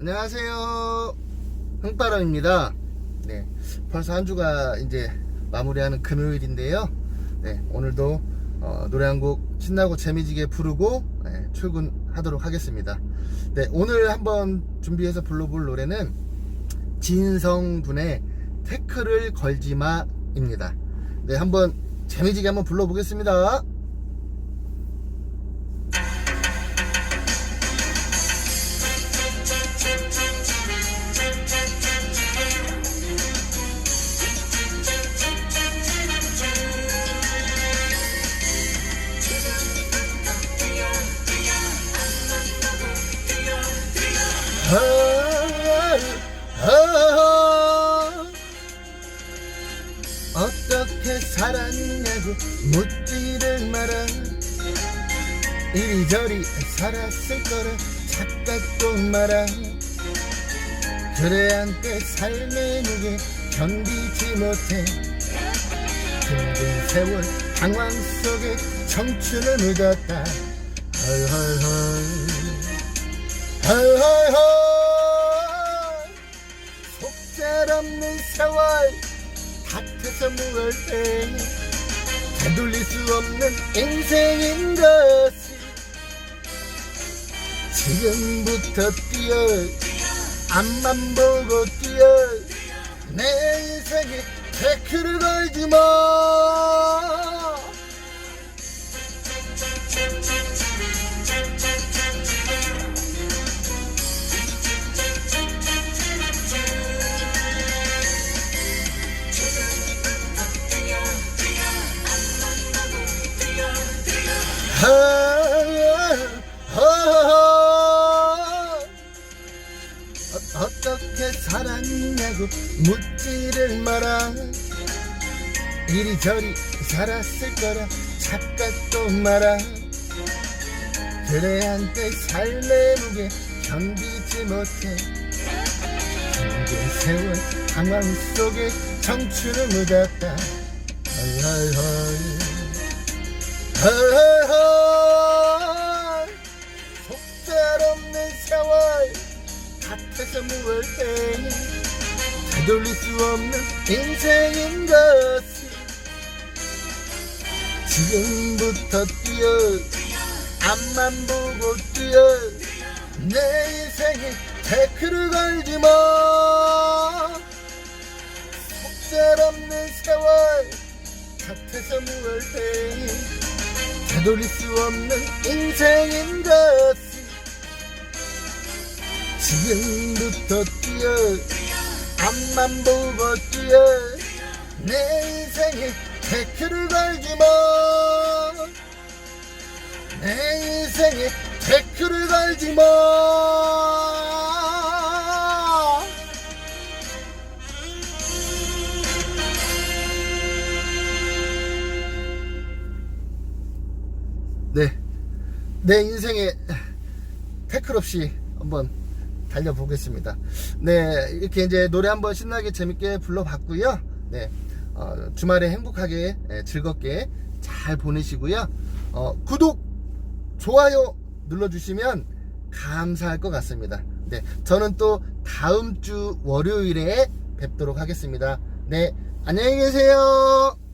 안녕하세요. 흥바람입니다. 네. 벌써 한 주가 이제 마무리하는 금요일인데요. 네. 오늘도 어, 노래 한 곡 신나고 재미지게 부르고 네, 출근하도록 하겠습니다. 네. 오늘 한번 준비해서 불러볼 노래는 진성분의 태클을 걸지 마입니다. 네. 한번 재미지게 한번 불러보겠습니다. 어떻게 살았냐고 묻지를 마라. 이리저리 살았을 거라 착각도 마라. 그래 한때 삶의 무게 견디지 못해. 힘든 세월 방황 속에 청춘을 묻었다. 헐헐헐 헐헐헐 속절없는 세월 밭에서 묵을 때 되돌릴 수 없는 인생인 것이 지금부터 뛰어 앞만 보고 뛰어. 내 인생에 태클을 걸지 마 살았냐고 묻지를 마라 이리저리 살았을 거라 착각도 마라. 그래 한때 삶의 무게 견디지 못해. 힘든 세월 방황 속에 청춘을 묻었다. 헐헐헐. 헐헐헐 되돌릴 수 없는 인생인 것이 지금부터 뛰어 앞만 보고 뛰어 내 인생에 태클을 걸지 마. 속절없는 세월 밭에서 묵을 때 되돌릴 수 없는 인생인 것이 지금부터 뛰어 앞만 보고 뛰어. 내 인생에 태클을 걸지 마내 인생에 태클을 걸지 마. 네. 내 인생에 태클 없이 한번 달려보겠습니다. 네, 이렇게 이제 노래 한번 신나게 재밌게 불러봤고요. 네, 어, 주말에 행복하게 예, 즐겁게 잘 보내시고요. 어, 구독, 좋아요 눌러주시면 감사할 것 같습니다. 네, 저는 또 다음 주 월요일에 뵙도록 하겠습니다. 네, 안녕히 계세요.